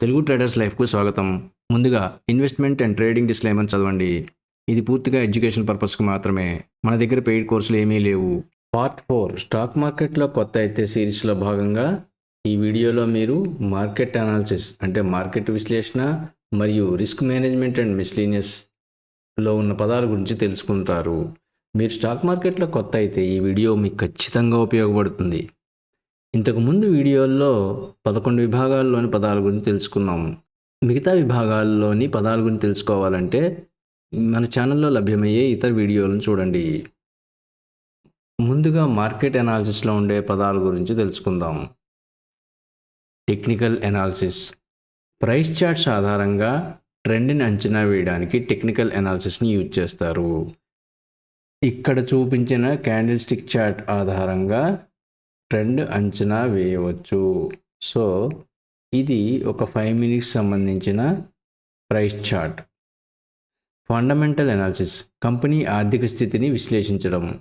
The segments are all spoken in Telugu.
తెలుగు ట్రేడర్స్ లైఫ్కు స్వాగతం. ముందుగా ఇన్వెస్ట్మెంట్ అండ్ ట్రేడింగ్ డిస్క్లైమర్ చదవండి. ఇది పూర్తిగా ఎడ్యుకేషన్ పర్పస్కి మాత్రమే. మన దగ్గర పెయిడ్ కోర్సులు ఏమీ లేవు. పార్ట్ ఫోర్ స్టాక్ మార్కెట్లో కొత్త అయితే సిరీస్లో భాగంగా ఈ వీడియోలో మీరు మార్కెట్ అనాలిసిస్ అంటే మార్కెట్ విశ్లేషణ మరియు రిస్క్ మేనేజ్మెంట్ అండ్ మిస్లీనియస్లో ఉన్న పదాల గురించి తెలుసుకుంటారు. మీరు స్టాక్ మార్కెట్లో కొత్త అయితే ఈ వీడియో మీకు ఖచ్చితంగా ఉపయోగపడుతుంది. ఇంతకుముందు వీడియోల్లో పదకొండు విభాగాల్లోని పదాల గురించి తెలుసుకున్నాము. మిగతా విభాగాల్లోని పదాల గురించి తెలుసుకోవాలంటే మన ఛానల్లో లభ్యమయ్యే ఇతర వీడియోలను చూడండి. ముందుగా మార్కెట్ ఎనాలిసిస్లో ఉండే పదాల గురించి తెలుసుకుందాం టెక్నికల్ ఎనాలిసిస్ ప్రైస్ చార్ట్స్ ఆధారంగా ట్రెండ్ని అంచనా వేయడానికి టెక్నికల్ ఎనాలిసిస్ని యూజ్ చేస్తారు. ఇక్కడ చూపించిన క్యాండిల్ స్టిక్ చార్ట్ ఆధారంగా ట్రెండ్ అంచనా వేయవచ్చు. సో ఇది ఒక ఫైవ్ మినిట్స్ సంబంధించిన price chart. Fundamental analysis company ఆర్థిక స్థితిని విశ్లేషించడం.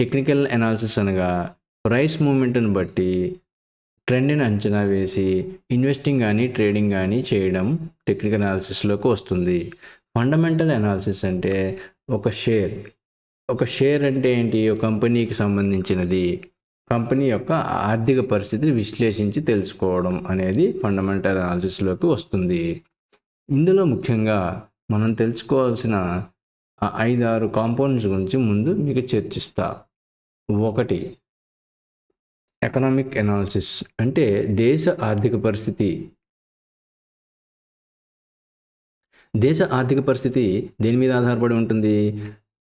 టెక్నికల్ అనాలిసిస్ అనగా ప్రైస్ మూమెంట్ని బట్టి ట్రెండ్ని అంచనా వేసి ఇన్వెస్టింగ్ కానీ ట్రేడింగ్ కానీ చేయడం టెక్నికల్ అనాలిసిస్లోకి వస్తుంది. ఫండమెంటల్ అనాలిసిస్ అంటే ఒక షేర్. ఒక షేర్ అంటే ఏంటి? ఒక కంపెనీకి సంబంధించినది. కంపెనీ యొక్క ఆర్థిక పరిస్థితిని విశ్లేషించి తెలుసుకోవడం అనేది ఫండమెంటల్ అనాలిసిస్లోకి వస్తుంది. ఇందులో ముఖ్యంగా మనం తెలుసుకోవాల్సిన ఐదారు కాంపౌండ్స్ గురించి ముందు మీకు చర్చిస్తా. ఒకటి ఎకనామిక్ ఎనాలిసిస్ అంటే దేశ ఆర్థిక పరిస్థితి. దేశ ఆర్థిక పరిస్థితి దేని మీద ఆధారపడి ఉంటుంది?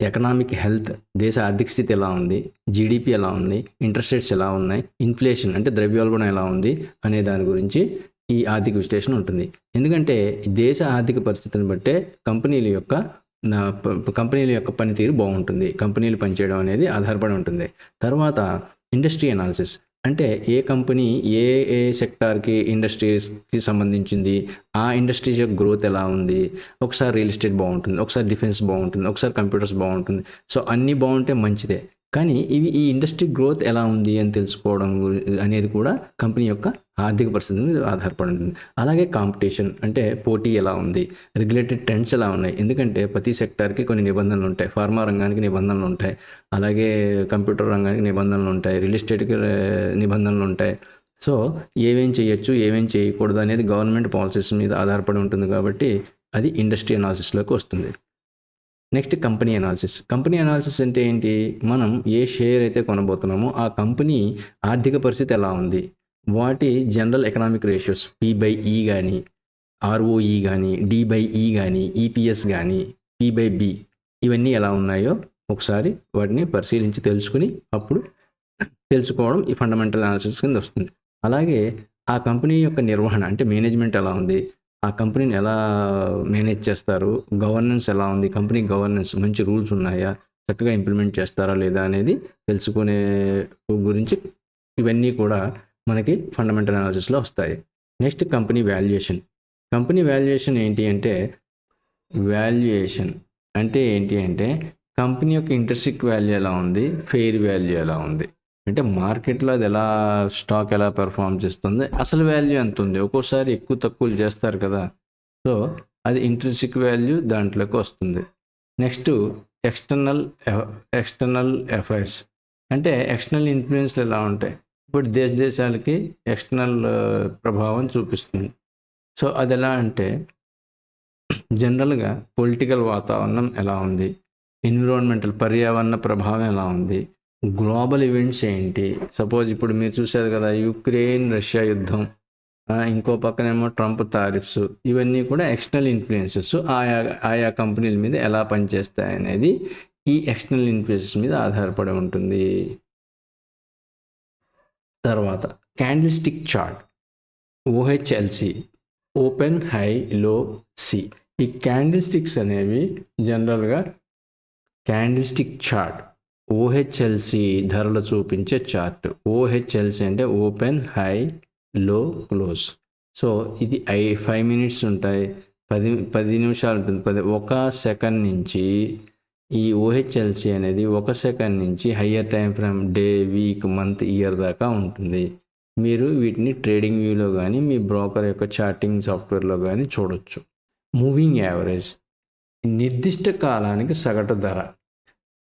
ఎకనామిక్ హెల్త్ దేశ ఆర్థిక స్థితి ఎలా ఉంది జీడిపి ఎలా ఉంది ఇంట్రెస్ట్ రేట్స్ ఎలా ఉన్నాయి ఇన్ఫ్లేషన్ అంటే ద్రవ్యోల్బణం ఎలా ఉంది అనే దాని గురించి ఈ ఆర్థిక విశ్లేషణ ఉంటుంది. ఎందుకంటే దేశ ఆర్థిక పరిస్థితిని బట్టే కంపెనీల యొక్క కంపెనీల యొక్క పనితీరు బాగుంటుంది. కంపెనీలు పనిచేయడం అనేది ఆధారపడి ఉంటుంది. తర్వాత ఇండస్ట్రీ అనాలిసిస్. అంటే ఏ కంపెనీ ఏ ఏ సెక్టార్కి ఇండస్ట్రీస్కి సంబంధించింది ఆ ఇండస్ట్రీస్ యొక్క గ్రోత్ ఎలా ఉంది? ఒకసారి రియల్ ఎస్టేట్ బాగుంటుంది ఒకసారి డిఫెన్స్ బాగుంటుంది ఒకసారి కంప్యూటర్స్ బాగుంటుంది. సో అన్నీ బాగుంటే మంచిదే. కానీ ఇవి ఈ ఇండస్ట్రీ గ్రోత్ ఎలా ఉంది అని తెలుసుకోవడం అనేది కూడా కంపెనీ యొక్క ఆర్థిక పరిస్థితి మీద ఆధారపడి ఉంటుంది అలాగే కాంపిటీషన్ అంటే పోటీ ఎలా ఉంది? రెగ్యులేటెడ్ ట్రెండ్స్ ఎలా ఉన్నాయి? ఎందుకంటే ప్రతి సెక్టార్కి కొన్ని నిబంధనలు ఉంటాయి. ఫార్మా రంగానికి నిబంధనలు ఉంటాయి. అలాగే కంప్యూటర్ రంగానికి నిబంధనలు ఉంటాయి రియల్ ఎస్టేట్కి నిబంధనలు ఉంటాయి. సో ఏమేం చేయొచ్చు ఏమేం చేయకూడదు అనేది గవర్నమెంట్ పాలసీస్ మీద ఆధారపడి ఉంటుంది కాబట్టి అది ఇండస్ట్రీ అనాలిసిస్లోకి వస్తుంది. Next company analysis. Company analysis అంటే ఏంటి? మనం ఏ షేర్ అయితే కొనబోతున్నామో ఆ కంపెనీ ఆర్థిక పరిస్థితి ఎలా ఉంది? వాటి general economic ratios P by E కానీ ఆర్ఓఈ కానీ డి బై ఈ కానీ ఈపీఎస్ కానీ పి బై బి ఇవన్నీ ఎలా ఉన్నాయో ఒకసారి వాటిని పరిశీలించి తెలుసుకుని అప్పుడు తెలుసుకోవడం ఈ ఫండమెంటల్ అనాలిసిస్ కింద వస్తుంది. అలాగే ఆ కంపెనీ యొక్క నిర్వహణ అంటే మేనేజ్మెంట్ ఎలా ఉంది? ఆ కంపెనీని ఎలా మేనేజ్ చేస్తారు? గవర్నెన్స్ ఎలా ఉంది? కంపెనీ గవర్నెన్స్ మంచి రూల్స్ ఉన్నాయా? చక్కగా ఇంప్లిమెంట్ చేస్తారా లేదా అనేది తెలుసుకునే గురించి ఇవన్నీ కూడా మనకి ఫండమెంటల్ అనాలిసిస్లో వస్తాయి. Next company valuation company valuation ఏంటి అంటే వాల్యుయేషన్ అంటే ఏంటి అంటే కంపెనీ యొక్క ఇంట్రెస్టిక్ వాల్యూ ఎలా ఉంది? ఫెయిర్ వాల్యూ ఎలా ఉంది? అంటే మార్కెట్లో అది ఎలా స్టాక్ ఎలా పెర్ఫామ్ చేస్తుంది? అసలు వాల్యూ ఎంత ఉంది? ఒక్కోసారి ఎక్కువ తక్కువలు చేస్తారు కదా. సో అది ఇంట్రెస్టిక్ వాల్యూ దాంట్లోకి వస్తుంది. Next external external affairs. అంటే ఎక్స్టర్నల్ ఇన్ఫ్లుయెన్స్లు ఎలా ఉంటాయి? ఇప్పుడు దేశ దేశాలకి ఎక్స్టర్నల్ ప్రభావం చూపిస్తుంది. సో అది ఎలా అంటే జనరల్గా పొలిటికల్ వాతావరణం ఎలా ఉంది? ఎన్విరాన్మెంటల్ పర్యావరణ ప్రభావం ఎలా ఉంది? గ్లోబల్ ఈవెంట్స్ ఏంటి? సపోజ్ ఇప్పుడు మీరు చూసారు కదా యుక్రెయిన్ రష్యా యుద్ధం ఇంకో పక్కనేమో ట్రంప్ తారిఫ్స్ ఇవన్నీ కూడా ఎక్స్టర్నల్ ఇన్ఫ్లుయెన్సెస్. ఆయా ఆయా కంపెనీల మీద ఎలా పనిచేస్తాయి అనేది ఈ ఎక్స్టర్నల్ ఇన్ఫ్లుయెన్సెస్ మీద ఆధారపడి ఉంటుంది. తర్వాత candlestick chart OHLC open high low C. ఈ క్యాండిల్ స్టిక్స్ అనేవి జనరల్గా క్యాండిల్ స్టిక్ చార్ట్. ఓహెచ్ఎల్సి ధరలు చూపించే చార్ట్. ఓహెచ్ఎల్సి అంటే open high low close. So ఇది ఐ ఫైవ్ మినిట్స్ ఉంటాయి. పది పది నిమిషాలు ఉంటుంది. పది ఒక సెకండ్ నుంచి ఈ ఓహెచ్ఎల్సి అనేది ఒక సెకండ్ నుంచి higher time frame day week month year దాకా ఉంటుంది. మీరు వీటిని ట్రేడింగ్ వ్యూలో కానీ మీ బ్రోకర్ యొక్క చార్టింగ్ సాఫ్ట్వేర్లో కానీ చూడొచ్చు. Moving average. నిర్దిష్ట కాలానికి సగటు ధర.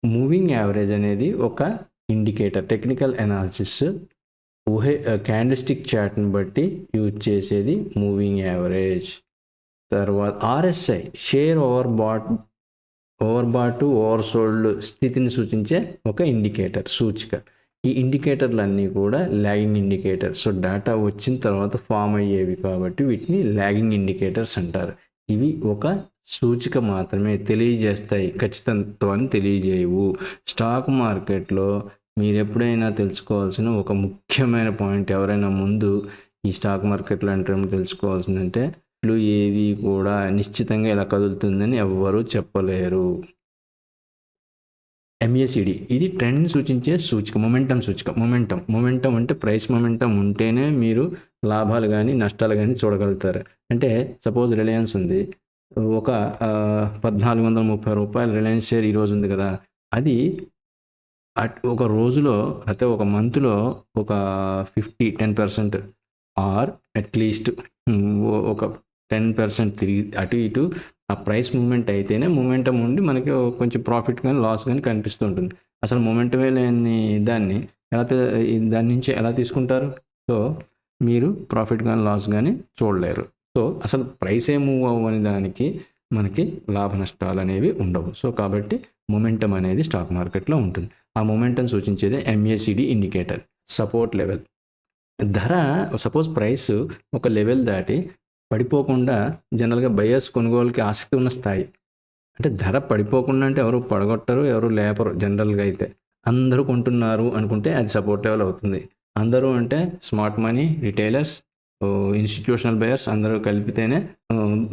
మూవింగ్ యావరేజ్ అనేది ఒక ఇండికేటర్ టెక్నికల్ అనాలిసిస్. ఊహే క్యాండిస్టిక్ చార్ట్ని బట్టి యూజ్ చేసేది మూవింగ్ యావరేజ్. తర్వాత RSI share overbought overbought oversold స్థితిని సూచించే ఒక ఇండికేటర్ సూచిక. ఈ ఇండికేటర్లన్నీ కూడా లాగింగ్ ఇండికేటర్. సో డేటా వచ్చిన తర్వాత ఫామ్ అయ్యేవి కాబట్టి వీటిని లాగింగ్ ఇండికేటర్స్ అంటారు. ఇవి ఒక సూచిక మాత్రమే తెలియజేస్తాయి. ఖచ్చితత్వాన్ని తెలియజేయవు. స్టాక్ మార్కెట్లో మీరు ఎప్పుడైనా తెలుసుకోవాల్సిన ఒక ముఖ్యమైన పాయింట్ ఎవరైనా ముందు ఈ స్టాక్ మార్కెట్లో అంటే తెలుసుకోవాల్సిందంటే ఇట్లు ఏది కూడా నిశ్చితంగా ఇలా కదులుతుందని ఎవ్వరూ చెప్పలేరు. ఎంఏసిడి ఇది ట్రెండ్ సూచించే సూచిక మొమెంటం సూచిక. మొమెంటం. మొమెంటం అంటే ప్రైస్ మొమెంటం ఉంటేనే మీరు లాభాలు కానీ నష్టాలు కానీ చూడగలుగుతారు. అంటే సపోజ్ రిలయన్స్ ఉంది. ఒక పద్నాలుగు వందల ముప్పై రూపాయలు రిలయన్స్ షేర్ ఈరోజు ఉంది కదా. అది అట్ ఒక రోజులో అయితే ఒక మంత్లో ఒక fifty ten percent or at least ఒక టెన్ పర్సెంట్ తిరిగి అటు ఇటు ఆ ప్రైస్ మూమెంట్ అయితేనే మూమెంటం ఉండి మనకి కొంచెం ప్రాఫిట్ కానీ లాస్ కానీ కనిపిస్తూ ఉంటుంది. అసలు మూమెంటమే లేని దాన్ని ఎలా దాని నుంచి ఎలా తీసుకుంటారు? సో మీరు ప్రాఫిట్ కానీ లాస్ కానీ చూడలేరు. సో అసలు ప్రైస్ ఏ మూవ్ అవ్వని దానికి మనకి లాభ నష్టాలు అనేవి ఉండవు. సో కాబట్టి మొమెంటం అనేది స్టాక్ మార్కెట్లో ఉంటుంది. ఆ మొమెంటం సూచించేది ఎంఏసిడి ఇండికేటర్ సపోర్ట్ లెవెల్ ధర సపోజ్ ప్రైస్ ఒక లెవెల్ దాటి పడిపోకుండా జనరల్గా బయర్స్ కొనుగోలుకి ఆసక్తి ఉన్న స్థాయి. అంటే ధర పడిపోకుండా అంటే ఎవరు పడగొట్టరు ఎవరు లేపరు జనరల్గా అయితే. అందరూ కొంటున్నారు అనుకుంటే అది సపోర్ట్ లెవెల్ అవుతుంది. అందరూ అంటే smart money retailers institutional buyers అందరూ కలిపితేనే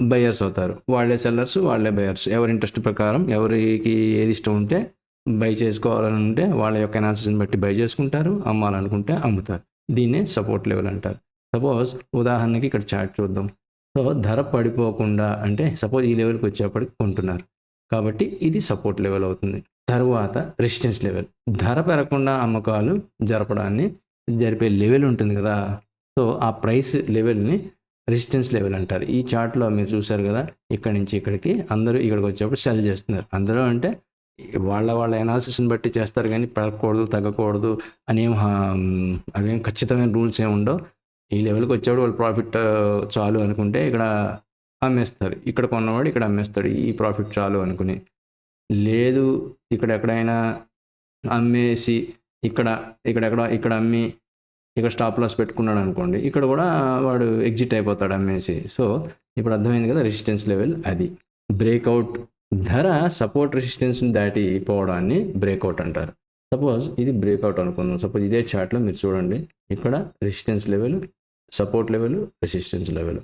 బయర్స్ అవుతారు. వాళ్ళే సెల్లర్స్ వాళ్ళే బయర్స్ ఎవరి ఇంట్రెస్ట్ ప్రకారం ఎవరికి ఏది ఇష్టం ఉంటే బై చేసుకోవాలని ఉంటే వాళ్ళ యొక్క అనాలిసిస్ని బట్టి బై చేసుకుంటారు అమ్మాలనుకుంటే అమ్ముతారు. దీన్నే సపోర్ట్ లెవెల్ అంటారు. సపోజ్ ఉదాహరణకి ఇక్కడ చార్ట్ చూద్దాం. సో ధర పడిపోకుండా అంటే సపోజ్ ఈ లెవెల్కి వచ్చేప్పటికి కొంటున్నారు. కాబట్టి ఇది సపోర్ట్ లెవెల్ అవుతుంది. తరువాత రెసిస్టెన్స్ లెవెల్ ధర పెరగకుండా అమ్మకాలు జరపడాన్ని జరిపే లెవెల్ ఉంటుంది కదా. సో ఆ ప్రైస్ లెవెల్ని రెసిస్టెన్స్ లెవెల్ అంటారు. ఈ చార్ట్లో మీరు చూసారు కదా ఇక్కడ నుంచి ఇక్కడికి అందరూ ఇక్కడికి వచ్చేప్పుడు సెల్ చేస్తున్నారు. అందరూ అంటే వాళ్ళ వాళ్ళ ఎనాలిసిస్ని బట్టి చేస్తారు కానీ పెరగకూడదు తగ్గకూడదు అనేం అవేం ఖచ్చితమైన రూల్స్ ఏమి ఉండవు. ఈ లెవెల్కి వచ్చేవాడు వాళ్ళు ప్రాఫిట్ చాలు అనుకుంటే ఇక్కడ అమ్మేస్తారు. ఇక్కడ కొన్నవాడు ఇక్కడ అమ్మేస్తాడు. ఈ ప్రాఫిట్ చాలు అనుకుని. లేదు ఇక్కడ ఎక్కడైనా అమ్మేసి ఇక్కడ ఇక్కడ ఎక్కడ ఇక్కడ అమ్మి ఇక్కడ స్టాప్ లాస్ పెట్టుకున్నాడు అనుకోండి ఇక్కడ కూడా వాడు ఎగ్జిట్ అయిపోతాడు అమ్మేసి సో ఇప్పుడు అర్థమైంది కదా రెసిస్టెన్స్ లెవెల్ అది. బ్రేక్అవుట్ ధర సపోర్ట్ రెసిస్టెన్స్ని దాటి పోవడాన్ని బ్రేక్అవుట్ అంటారు. సపోజ్ ఇది బ్రేక్అవుట్ అనుకుందాం. సపోజ్ ఇదే చార్ట్లో మీరు చూడండి ఇక్కడ resistance level support level resistance level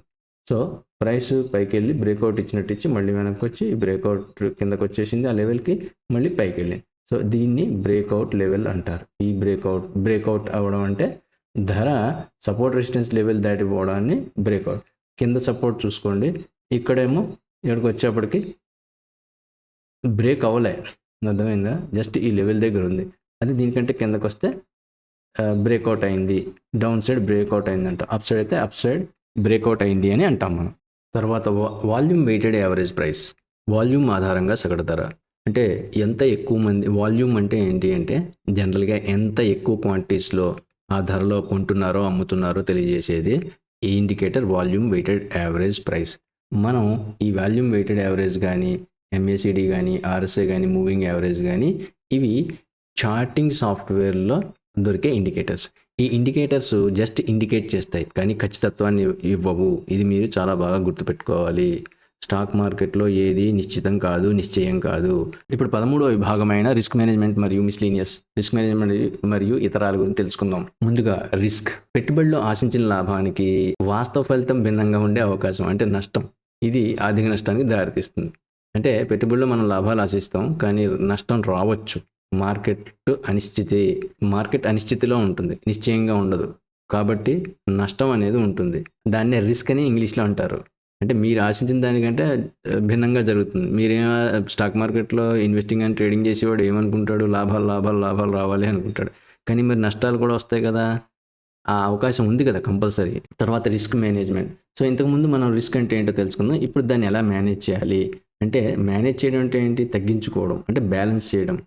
so price పైకి వెళ్ళి బ్రేక్అవుట్ ఇచ్చినట్టు ఇచ్చి మళ్ళీ వెనక్కి వచ్చి బ్రేక్అవుట్ కిందకు వచ్చేసింది ఆ లెవెల్కి మళ్ళీ పైకి వెళ్ళింది సో దీన్ని బ్రేక్అవుట్ లెవెల్ అంటారు. ఈ బ్రేక్అవుట్ బ్రేక్అవుట్ అవ్వడం అంటే ధర సపోర్ట్ రెసిస్టెన్స్ లెవెల్ దాటిపోవడాన్ని బ్రేక్అవుట్ కింద సపోర్ట్ చూసుకోండి. ఇక్కడేమో ఇక్కడికి వచ్చేప్పటికి బ్రేక్ అవ్వలే. అర్థమైందా? జస్ట్ ఈ లెవెల్ దగ్గర ఉంది. అది దీనికంటే కిందకు వస్తే బ్రేక్అవుట్ అయింది. డౌన్ సైడ్ బ్రేక్అవుట్ అయిందంట. అప్ సైడ్ అయితే అప్ సైడ్ బ్రేక్అవుట్ అయింది అని అంటాం మనం. తర్వాత volume weighted average price volume ఆధారంగా సగటు ధర. అంటే ఎంత ఎక్కువ మంది వాల్యూమ్ అంటే ఏంటి అంటే జనరల్గా ఎంత ఎక్కువ క్వాంటిటీస్లో ఆ ధరలో కొంటున్నారో అమ్ముతున్నారో తెలియజేసేది ఈ indicator volume weighted average price. మనం ఈ వాల్యూమ్ వెయిటెడ్ యావరేజ్ కానీ ఎంఏసిడి కానీ ఆర్ఎస్ఏ కానీ మూవింగ్ యావరేజ్ కానీ ఇవి చార్టింగ్ సాఫ్ట్వేర్లో దొరికే ఇండికేటర్స్. ఈ ఇండికేటర్స్ జస్ట్ ఇండికేట్ చేస్తాయి కానీ ఖచ్చితత్వాన్ని ఇవ్వవు. ఇది మీరు చాలా బాగా గుర్తుపెట్టుకోవాలి. స్టాక్ మార్కెట్లో ఏది నిశ్చితం కాదు నిశ్చయం కాదు. ఇప్పుడు పదమూడవ విభాగమైన రిస్క్ మేనేజ్మెంట్ మరియు మిస్లీనియస్ రిస్క్ మేనేజ్మెంట్ మరియు ఇతరాల గురించి తెలుసుకుందాం. ముందుగా రిస్క్. పెట్టుబడిలో ఆశించిన లాభానికి వాస్తవ ఫలితం భిన్నంగా ఉండే అవకాశం అంటే నష్టం. ఇది ఆర్థిక నష్టానికి దారితీస్తుంది. అంటే పెట్టుబడిలో మనం లాభాలు ఆశిస్తాం కానీ నష్టం రావచ్చు. మార్కెట్ అనిశ్చితి మార్కెట్ అనిశ్చితిలో ఉంటుంది. నిశ్చయంగా ఉండదు. కాబట్టి నష్టం అనేది ఉంటుంది. దాన్నే రిస్క్ అని ఇంగ్లీష్లో అంటారు. అంటే మీరు ఆశించిన దానికంటే భిన్నంగా జరుగుతుంది. మీరేమో స్టాక్ మార్కెట్లో ఇన్వెస్టింగ్ అండ్ ట్రేడింగ్ చేసేవాడు ఏమనుకుంటాడు? లాభాలు లాభాలు లాభాలు రావాలి అనుకుంటాడు. కానీ మరి నష్టాలు కూడా వస్తాయి కదా. ఆ అవకాశం ఉంది కదా కంపల్సరీ. తర్వాత రిస్క్ మేనేజ్మెంట్. సో ఇంతకుముందు మనం రిస్క్ అంటే ఏంటో తెలుసుకుందాం. ఇప్పుడు దాన్ని ఎలా మేనేజ్ చేయాలి? అంటే మేనేజ్ చేయడం అంటే ఏంటి? తగ్గించుకోవడం. అంటే బ్యాలెన్స్ చేయడం.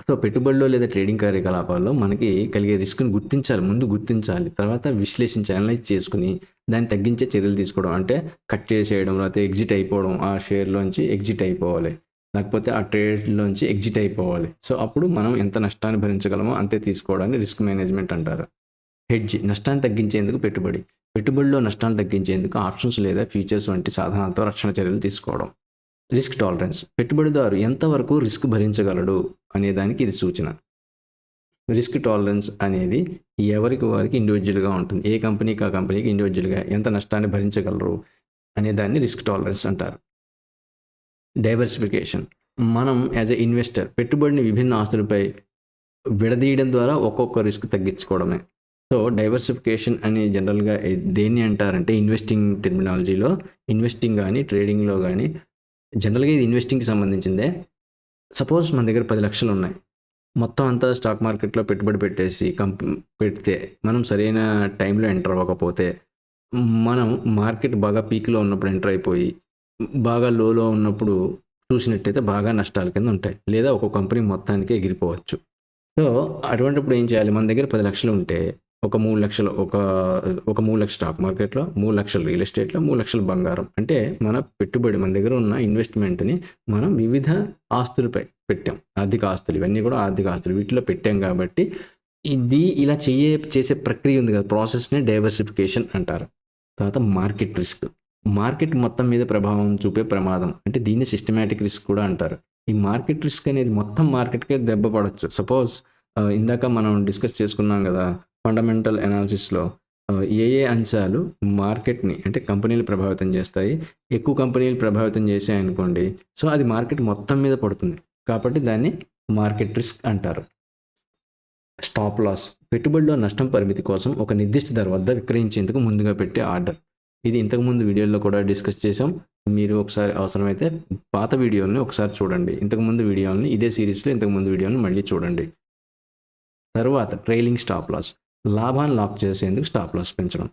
సో పెట్టుబడిలో లేదా ట్రేడింగ్ కార్యకలాపాల్లో మనకి కలిగే రిస్క్ని గుర్తించాలి ముందు గుర్తించాలి. తర్వాత విశ్లేషించి అనలైజ్ చేసుకుని దాన్ని తగ్గించే చర్యలు తీసుకోవడం. అంటే కట్ చేసేయడం లేకపోతే ఎగ్జిట్ అయిపోవడం ఆ షేర్లోంచి ఎగ్జిట్ అయిపోవాలి. లేకపోతే ఆ ట్రేడ్లోంచి ఎగ్జిట్ అయిపోవాలి. సో అప్పుడు మనం ఎంత నష్టాన్ని భరించగలమో అంతే తీసుకోవడాన్ని రిస్క్ మేనేజ్మెంట్ అంటారు. హెడ్జ్ నష్టాన్ని తగ్గించేందుకు పెట్టుబడి. పెట్టుబడిలో నష్టాన్ని తగ్గించేందుకు ఆప్షన్స్ లేదా ఫ్యూచర్స్ వంటి సాధనాలతో రక్షణ చర్యలు తీసుకోవడం. రిస్క్ టాలరెన్స్ పెట్టుబడిదారు ఎంతవరకు రిస్క్ భరించగలడు అనే దానికి ఇది సూచన. రిస్క్ టాలరెన్స్ అనేది ఎవరికి వారికి ఇండివిజువల్గా ఉంటుంది. ఏ కంపెనీకి ఆ కంపెనీకి ఇండివిజువల్గా ఎంత నష్టాన్ని భరించగలరు అనే దాన్ని రిస్క్ టాలరెన్స్ అంటారు. డైవర్సిఫికేషన్. మనం యాజ్ ఎ ఇన్వెస్టర్ పెట్టుబడిని విభిన్న ఆస్తులపై విడదీయడం ద్వారా ఒక్కొక్క రిస్క్ తగ్గించుకోవడమే. సో డైవర్సిఫికేషన్ అని జనరల్గా దేన్ని అంటారంటే ఇన్వెస్టింగ్ టెర్మినాలజీలో ఇన్వెస్టింగ్ కానీ ట్రేడింగ్లో కానీ జనరల్గా ఇది ఇన్వెస్టింగ్కి సంబంధించిందే. సపోజ్ మన దగ్గర పది లక్షలు ఉన్నాయి. మొత్తం అంతా స్టాక్ మార్కెట్లో పెట్టుబడి పెట్టేసి కంప్ పెడితే మనం సరైన టైంలో ఎంటర్ అవ్వకపోతే మనం మార్కెట్ బాగా పీక్లో ఉన్నప్పుడు ఎంటర్ అయిపోయి బాగా లోలో ఉన్నప్పుడు చూసినట్టయితే బాగా నష్టాల కింద ఉంటాయి. లేదా ఒక కంపెనీ మొత్తానికి ఎగిరిపోవచ్చు. సో అటువంటిప్పుడు ఏం చేయాలి? మన దగ్గర పది లక్షలు ఉంటే ఒక మూడు లక్షలు ఒక ఒక మూడు లక్షల స్టాక్ మార్కెట్లో మూడు లక్షలు రియల్ ఎస్టేట్లో మూడు లక్షలు బంగారం. అంటే మన పెట్టుబడి మన దగ్గర ఉన్న ఇన్వెస్ట్మెంట్ని మనం వివిధ ఆస్తులపై పెట్టాం. ఆర్థిక ఆస్తులు ఇవన్నీ కూడా ఆర్థిక ఆస్తులు. వీటిలో పెట్టాం కాబట్టి ఇది ఇలా చేయే చేసే ప్రక్రియ ఉంది కదా ప్రాసెస్ని డైవర్సిఫికేషన్ అంటారు. తర్వాత మార్కెట్ రిస్క్ మార్కెట్ మొత్తం మీద ప్రభావం చూపే ప్రమాదం. అంటే దీన్ని సిస్టమేటిక్ రిస్క్ కూడా అంటారు. ఈ మార్కెట్ రిస్క్ అనేది మొత్తం మార్కెట్కే దెబ్బ పడవచ్చు సపోజ్ ఇందాక మనం డిస్కస్ చేసుకున్నాం కదా ఫండమెంటల్ అనాలిసిస్లో ఏ ఏ అంశాలు మార్కెట్ని అంటే కంపెనీలు ప్రభావితం చేస్తాయి ఎక్కువ కంపెనీలు ప్రభావితం చేసాయి అనుకోండి సో అది మార్కెట్ మొత్తం మీద పడుతుంది. కాబట్టి దాన్ని మార్కెట్ రిస్క్ అంటారు. స్టాప్ లాస్ పెట్టుబడిలో నష్టం పరిమితి కోసం ఒక నిర్దిష్ట ధర వద్ద విక్రయించేందుకు ముందుగా పెట్టే ఆర్డర్. ఇది ఇంతకుముందు వీడియోలో కూడా డిస్కస్ చేసాం మీరు ఒకసారి అవసరమైతే పాత వీడియోని ఒకసారి చూడండి. ఇంతకుముందు వీడియోని ఇదే సిరీస్లో ఇంతకుముందు వీడియోని మళ్ళీ చూడండి. తర్వాత ట్రైలింగ్ స్టాప్ లాస్. లాభాన్ని లాక్ చేసేందుకు స్టాప్ లాస్ పెంచడం.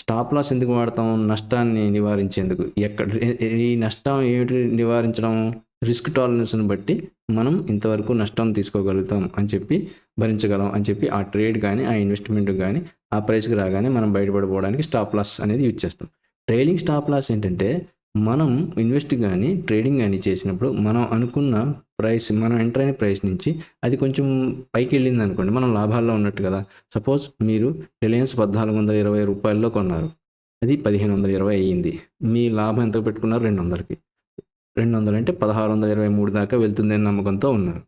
స్టాప్ లాస్ ఎందుకు వాడతాం? నష్టాన్ని నివారించేందుకు. ఎక్కడ ఈ నష్టం ఏమిటి నివారించడం? రిస్క్ టాలరెన్స్ని బట్టి మనం ఇంతవరకు నష్టం తీసుకోగలుగుతాం అని చెప్పి భరించగలం అని చెప్పి ఆ ట్రేడ్ కానీ ఆ ఇన్వెస్ట్మెంట్ కానీ ఆ ప్రైస్కి రాగానే మనం బయటపడిపోవడానికి స్టాప్ లాస్ అనేది యూజ్ చేస్తాం. ట్రైలింగ్ స్టాప్ లాస్ ఏంటంటే మనం ఇన్వెస్ట్ కానీ ట్రేడింగ్ కానీ చేసినప్పుడు మనం అనుకున్న ప్రైస్ మనం ఎంటర్ అయిన ప్రైస్ నుంచి అది కొంచెం పైకి వెళ్ళింది అనుకోండి మనం లాభాల్లో ఉన్నట్టు కదా. సపోజ్ మీరు రిలయన్స్ పద్నాలుగు వందల ఇరవై రూపాయల్లో కొన్నారు అది పదిహేను వందల ఇరవై అయ్యింది. మీ లాభం ఎంత పెట్టుకున్నారు? రెండు వందలకి. రెండు వందలు అంటే పదహారు వందల ఇరవై మూడు దాకా వెళ్తుందని నమ్మకంతో ఉన్నారు.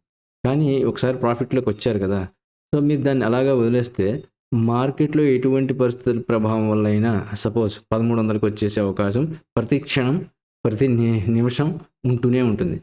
కానీ ఒకసారి ప్రాఫిట్లోకి వచ్చారు కదా. సో మీరు దాన్ని అలాగా వదిలేస్తే మార్కెట్లో ఎటువంటి పరిస్థితుల ప్రభావం వల్ల అయినా సపోజ్ పదమూడు వందలకు వచ్చేసే అవకాశం ప్రతి క్షణం ప్రతి నిమిషం ఉంటూనే ఉంటుంది.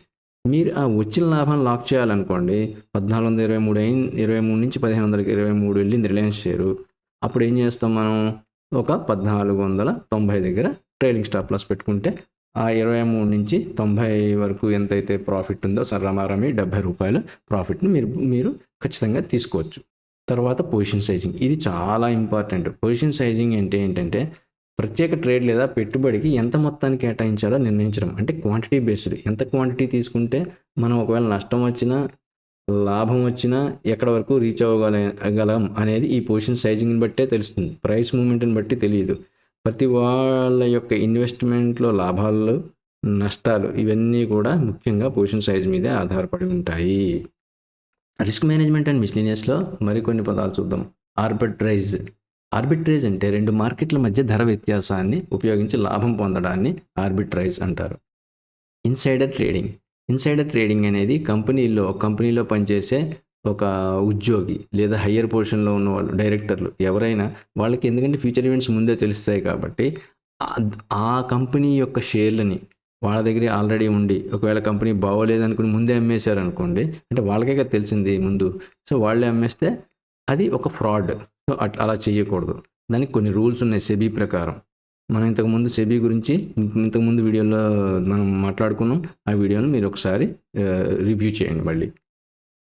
మీరు ఆ వచ్చిన లాభాన్ని లాక్ చేయాలనుకోండి పద్నాలుగు వందల ఇరవై మూడు అయిన ఇరవై మూడు నుంచి పదిహేను వందలకి ఇరవై మూడు వెళ్ళింది రిలయన్స్ షేరు. అప్పుడు ఏం చేస్తాం మనం? ఒక పద్నాలుగు వందల తొంభై దగ్గర ట్రైలింగ్ స్టాప్ లాస్ పెట్టుకుంటే ఆ ఇరవై మూడు నుంచి తొంభై వరకు ఎంతైతే ప్రాఫిట్ ఉందో సరమారమే డెబ్బై రూపాయలు ప్రాఫిట్ని మీరు మీరు ఖచ్చితంగా తీసుకోవచ్చు. తర్వాత పొజిషన్ సైజింగ్. ఇది చాలా ఇంపార్టెంట్. పొజిషన్ సైజింగ్ అంటే ఏంటంటే ప్రత్యేక ట్రేడ్ లేదా పెట్టుబడికి ఎంత మొత్తాన్ని కేటాయించాలో నిర్ణయించడం. అంటే క్వాంటిటీ బేస్డ్ ఎంత క్వాంటిటీ తీసుకుంటే మనం ఒకవేళ నష్టం వచ్చినా లాభం వచ్చినా ఎక్కడ వరకు రీచ్ అవ్వగలగలం అనేది ఈ పొజిషన్ సైజింగ్ని బట్టే తెలుస్తుంది. ప్రైస్ మూమెంట్ని బట్టి తెలియదు. ప్రతి వాళ్ళ యొక్క ఇన్వెస్ట్మెంట్లో లాభాలు నష్టాలు ఇవన్నీ కూడా ముఖ్యంగా పొజిషన్ సైజ్ మీదే ఆధారపడి ఉంటాయి. రిస్క్ మేనేజ్మెంట్ అండ్ మిస్లీనియస్లో మరికొన్ని పదాలు చూద్దాం. ఆర్బిట్రైజ్ ఆర్బిట్రేజ్ అంటే రెండు మార్కెట్ల మధ్య ధర వ్యత్యాసాన్ని ఉపయోగించి లాభం పొందడాన్ని ఆర్బిట్రైజ్ అంటారు. ఇన్సైడర్ ట్రేడింగ్ ఇన్సైడర్ ట్రేడింగ్ అనేది కంపెనీలో కంపెనీలో పనిచేసే ఒక ఉద్యోగి లేదా హయ్యర్ పొజిషన్లో ఉన్న వాళ్ళు డైరెక్టర్లు ఎవరైనా వాళ్ళకి ఎందుకంటే ఫ్యూచర్ ఈవెంట్స్ ముందే తెలుస్తాయి కాబట్టి ఆ కంపెనీ యొక్క షేర్లని వాళ్ళ దగ్గరే ఆల్రెడీ ఉండి ఒకవేళ కంపెనీ బాగోలేదు అనుకుని ముందే అమ్మేశారు అనుకోండి అంటే వాళ్ళకే కదా తెలిసింది ముందు. సో వాళ్ళే అమ్మేస్తే అది ఒక ఫ్రాడ్ సో అట్ అలా చేయకూడదు దానికి కొన్ని రూల్స్ ఉన్నాయి సెబీ ప్రకారం. మనం ఇంతకుముందు సెబీ గురించి ఇంతకుముందు వీడియోలో మనం మాట్లాడుకున్నాం. ఆ వీడియోని మీరు ఒకసారి రివ్యూ చేయండి మళ్ళీ.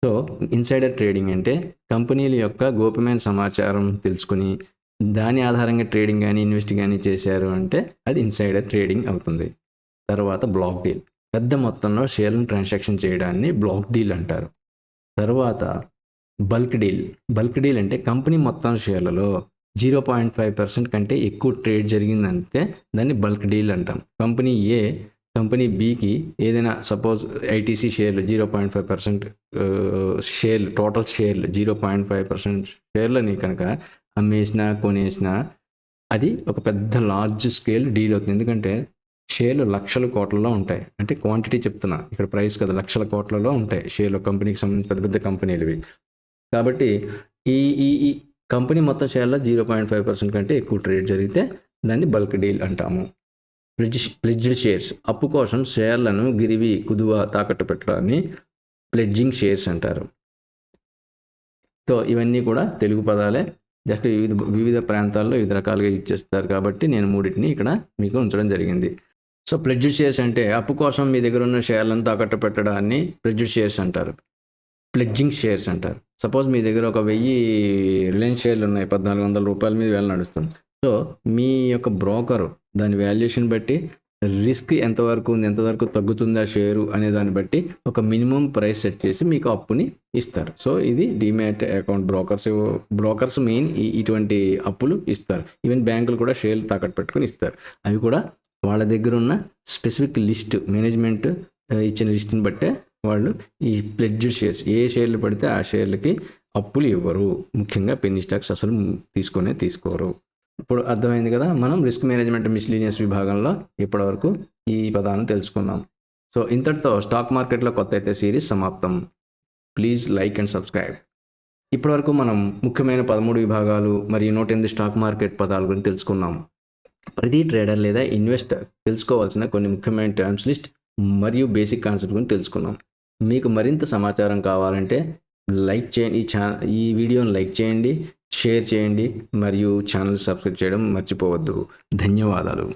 సో ఇన్సైడర్ ట్రేడింగ్ అంటే కంపెనీల యొక్క గోప్యమైన సమాచారం తెలుసుకుని దాని ఆధారంగా ట్రేడింగ్ కానీ ఇన్వెస్ట్ కానీ చేశారు అంటే అది ఇన్సైడర్ ట్రేడింగ్ అవుతుంది. తర్వాత బ్లాక్ డీల్. పెద్ద మొత్తంలో షేర్లను ట్రాన్సాక్షన్ చేయడాన్ని బ్లాక్ డీల్ అంటారు. తర్వాత బల్క్ డీల్. బల్క్ డీల్ అంటే కంపెనీ మొత్తం షేర్లలో జీరో పాయింట్ ఫైవ్ పర్సెంట్ కంటే ఎక్కువ ట్రేడ్ జరిగిందంటే దాన్ని బల్క్ డీల్ అంటాం. కంపెనీ ఏ కంపెనీ బికి ఏదైనా సపోజ్ ఐటీసీ షేర్లు జీరో పాయింట్ ఫైవ్ పర్సెంట్ షేర్లు టోటల్ షేర్లు జీరో పాయింట్ ఫైవ్ పర్సెంట్ షేర్లని కనుక అమ్మేసినా కొనేసినా అది ఒక పెద్ద లార్జ్ స్కేల్ డీల్ అవుతుంది. ఎందుకంటే షేర్లు లక్షల కోట్లలో ఉంటాయి. అంటే క్వాంటిటీ చెప్తున్నా ఇక్కడ ప్రైస్ కదా లక్షల కోట్లలో ఉంటాయి షేర్లు. కంపెనీకి సంబంధించి పెద్ద పెద్ద కంపెనీలు కాబట్టి ఈ ఈ ఈ కంపెనీ మొత్తం షేర్లో జీరో పాయింట్ ఫైవ్ పర్సెంట్ కంటే ఎక్కువ ట్రేడ్ జరిగితే దాన్ని బల్క్ డీల్ అంటాము. ఫ్రిడ్జ్ ప్లెడ్జ్డ్ షేర్స్ అప్పు కోసం షేర్లను గిరివి కుదువ తాకట్టు పెట్టడాన్ని ప్లెడ్జింగ్ షేర్స్ అంటారు. సో ఇవన్నీ కూడా తెలుగు పదాలే. జస్ట్ వివిధ వివిధ ప్రాంతాల్లో వివిధ రకాలుగా యూజ్ చేస్తారు కాబట్టి నేను మూడింటిని ఇక్కడ మీకు ఉంచడం జరిగింది. సో ప్లెడ్జ్డ్ షేర్స్ అంటే అప్పు కోసం మీ దగ్గర ఉన్న షేర్లను తాకట్టు పెట్టడాన్ని ప్లెడ్జ్డ్ షేర్స్ అంటారు. ప్లెడ్జింగ్ షేర్స్ అంటారు. సపోజ్ మీ దగ్గర ఒక వెయ్యి రిలయన్స్ షేర్లు ఉన్నాయి పద్నాలుగు వందల రూపాయల మీద వేలు నడుస్తుంది. సో మీ యొక్క బ్రోకర్ దాని వాల్యుయేషన్ బట్టి రిస్క్ ఎంతవరకు ఉంది ఎంతవరకు తగ్గుతుందా షేరు అనే దాన్ని బట్టి ఒక మినిమం ప్రైస్ సెట్ చేసి మీకు అప్పుని ఇస్తారు. సో ఇది demat account brokers brokers main ఇటువంటి అప్పులు ఇస్తారు. ఈవెన్ బ్యాంకులు కూడా షేర్లు తాకట్టు పెట్టుకుని ఇస్తారు. అవి కూడా వాళ్ళ దగ్గర ఉన్న స్పెసిఫిక్ లిస్ట్ మేనేజ్మెంట్ ఇచ్చిన లిస్ట్ని బట్టే వాళ్ళు ఈ ప్లెడ్జ్ షేర్స్ ఏ షేర్లు పడితే ఆ షేర్లకి అప్పులు ఇవ్వరు. ముఖ్యంగా పెన్ని స్టాక్స్ అసలు తీసుకునే తీసుకోరు. ఇప్పుడు అర్థమైంది కదా మనం రిస్క్ మేనేజ్మెంట్ మిస్లీనియస్ విభాగంలో ఇప్పటివరకు ఈ పదాలను తెలుసుకున్నాం. సో ఇంతటితో స్టాక్ మార్కెట్లో కొత్త అయితే సిరీస్ సమాప్తం. ప్లీజ్ లైక్ అండ్ సబ్స్క్రైబ్ ఇప్పటివరకు మనం ముఖ్యమైన పదమూడు విభాగాలు మరియు నూట ఎనిమిది స్టాక్ మార్కెట్ పదాల గురించి తెలుసుకున్నాం. ప్రతి ట్రేడర్ లేదా ఇన్వెస్టర్ తెలుసుకోవాల్సిన కొన్ని ముఖ్యమైన టర్మ్స్ లిస్ట్ మరియు బేసిక్ కాన్సెప్ట్ గురించి తెలుసుకున్నాం. మీకు మరింత సమాచారం కావాలంటే లైక్ చేయండి. ఈ ఛా ఈ వీడియోని లైక్ చేయండి షేర్ చేయండి మరియు ఛానల్ సబ్స్క్రైబ్ చేయడం మర్చిపోవద్దు. ధన్యవాదాలు.